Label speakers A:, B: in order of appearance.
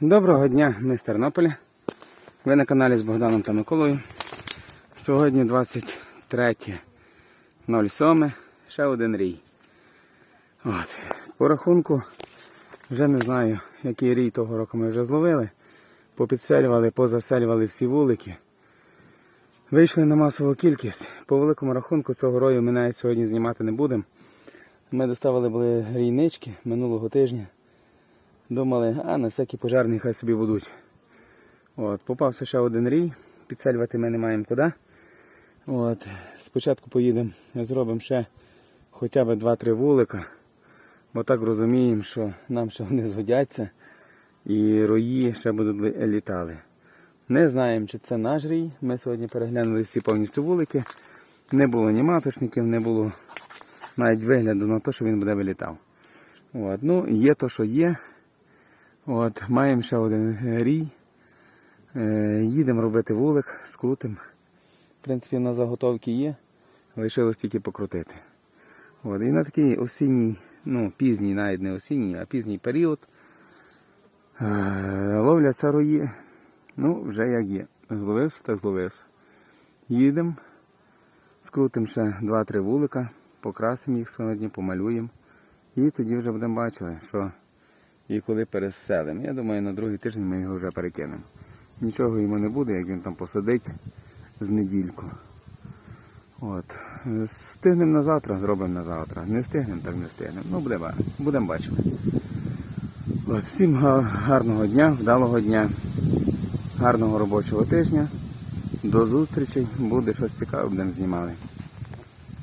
A: Доброго дня, ми з Тернополя. Ви на каналі з Богданом та Миколою. Сьогодні 23.07. Ще один рій. От. По рахунку, вже не знаю, який рій того року ми вже зловили. Попідселювали, позаселювали всі вулики. Вийшли на масову кількість. По великому рахунку цього рою ми навіть сьогодні знімати не будемо. Ми доставили були рійнички минулого тижня. Думали, а на всякі пожарні хай собі будуть. От, попався ще один рій, підселювати ми не маємо куди. От, спочатку поїдемо, зробимо ще хоча б 2-3 вулика, бо так розуміємо, що нам ще вони згодяться і рої ще будуть лі- літали. Не знаємо, чи це наш рій. Ми сьогодні переглянули всі повністю вулики. Не було ні маточників, не було навіть вигляду на те, що він буде вилітав. От, ну, є то, що є. От, маємо ще один рій. Е, їдемо робити вулик, скрутим. В принципі, на заготовки є. Лишилось тільки покрутити. От, і на такий осінній, ну, пізній, навіть не осінній, а пізній період. Е, ловляться рої. Ну, вже як є. Зловився, так зловився. Їдемо, скрутимо ще 2-3 вулика, покрасимо їх сьогодні, помалюємо. І тоді вже будемо бачити, що і коли переселимо. Я думаю, на другий тиждень ми його вже перекинемо. Нічого йому не буде, як він там посидить з недільку. От. Стигнемо на завтра, зробимо на завтра. Не встигнемо, так не встигнемо. Ну, будемо бачити. От, всім гарного дня, вдалого дня, гарного робочого тижня. До зустрічі. Буде щось цікаве, будемо знімати.